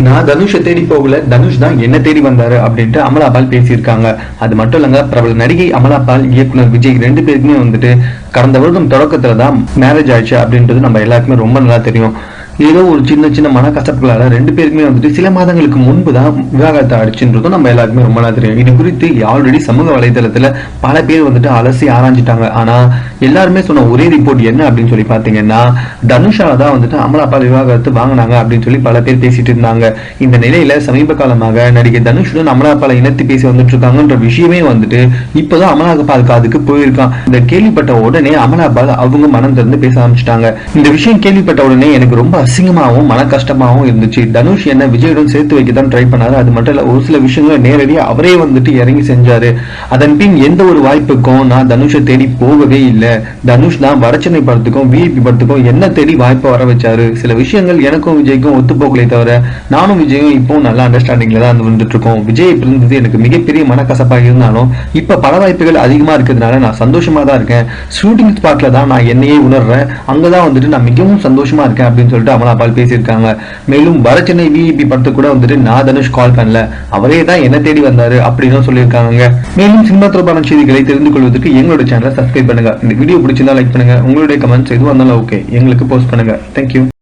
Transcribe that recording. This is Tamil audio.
நான் தனுஷை தேடி போகல. தனுஷ் தான் என்ன தேடி வந்தாரு அப்படின்ட்டு அமலாபால் பேசியிருக்காங்க. அது மட்டும் இல்லைங்க பிரபல நடிகை அமலாபால் இயக்குனர் விஜய் ரெண்டு பேருக்குமே வந்துட்டு கடந்த வருடம் தொடக்கத்துல தான் மேரேஜ் ஆயிடுச்சு அப்படின்றது நம்ம எல்லாருக்குமே ரொம்ப நல்லா தெரியும். ஏதோ ஒரு சின்ன சின்ன மனக்கசப்புகளால ரெண்டு பேருக்குமே வந்துட்டு சில மாதங்களுக்கு முன்பு தான் விவாகரத்தை அடிச்சுன்றதும் நம்ம எல்லாருக்குமே ரொம்ப நல்லா தெரியும். இது குறித்து ஆல்ரெடி சமூக வலைதளத்துல பல பேர் வந்துட்டு அலசி ஆராய்ஞ்சிட்டாங்க. ஆனா எல்லாருமே சொன்ன ஒரே ரிப்போர்ட் என்ன அப்படின்னு சொல்லி பாத்தீங்கன்னா தனுஷால தான் வந்துட்டு அமலாபால் விவாகரத்து வாங்கினாங்க அப்படின்னு சொல்லி பல பேர் பேசிட்டு இருந்தாங்க. இந்த நிலையில சமீப காலமாக நடிகை தனுஷுடன் அமலாபாலை இணைத்து பேசி வந்துட்டு இருக்காங்கன்ற விஷயமே வந்துட்டு இப்போதான் அமலாபால் காதுக்கு போயிருக்கான். இந்த கேள்விப்பட்ட உடனே அமலாபால் அவங்க மனம் திறந்து பேச ஆரம்பிச்சிட்டாங்க. இந்த விஷயம் கேள்விப்பட்ட உடனே எனக்கு ரொம்ப அசிங்கமாகவும் மன கஷ்டமாகவும் இருந்துச்சு. தனுஷ் என்ன விஜயுடன் சேர்த்து வைக்க தான் ட்ரை பண்ணாரு. அது மட்டும் இல்ல ஒரு சில விஷயங்களை நேரடியாக அவரே வந்துட்டு இறங்கி செஞ்சாரு. அதன் பின் எந்த ஒரு வாய்ப்புக்கும் நான் தனுஷை தேடி போகவே இல்லை. தனுஷ் தான் வடச்சென்னை படத்துக்கும் விஐபி படத்துக்கும் என்ன தேடி வாய்ப்பை வர வச்சாரு. சில விஷயங்கள் எனக்கும் விஜய்க்கும் ஒத்து போகலே தவிர நானும் விஜயும் இப்போ நல்ல அண்டர்ஸ்டாண்டிங்ல தான் வந்துட்டு இருக்கோம் விஜய் இருந்தது எனக்கு மிகப்பெரிய மனக்கசப்பாக இருந்தாலும் இப்ப பட வாய்ப்புகள் அதிகமா இருக்கிறதுனால நான் சந்தோஷமா தான் இருக்கேன். ஷூட்டிங் ஸ்பாட்ல தான் நான் என்னையே உணர்றேன். அங்கதான் வந்துட்டு நான் மிகவும் சந்தோஷமா இருக்கேன் அப்படின்னு சொல்லிட்டு அமலாபால் பேசியிருக்காங்க. மேலும் வரச்சனை விஇபி படத்துக்கு கூட வந்துட்டு நான் தனுஷ் கால் பண்ணல. அவரே தான் என்ன தேடி வந்தாரு அப்படின்னு சொல்லியிருக்காங்க மேலும் சினிமா தொடர்பான செய்திகளை தெரிந்து கொள்வதற்கு எங்களோட சேனலை சப்ஸ்கிரைப் பண்ணுங்க. இந்த வீடியோ பிடிச்சிருந்தா லைக் பண்ணுங்க. உங்களுடைய கமெண்ட்ஸ் எதுவும் வந்தாலும் ஓகே எங்களுக்கு போஸ்ட் பண்ணுங்க. தேங்க்யூ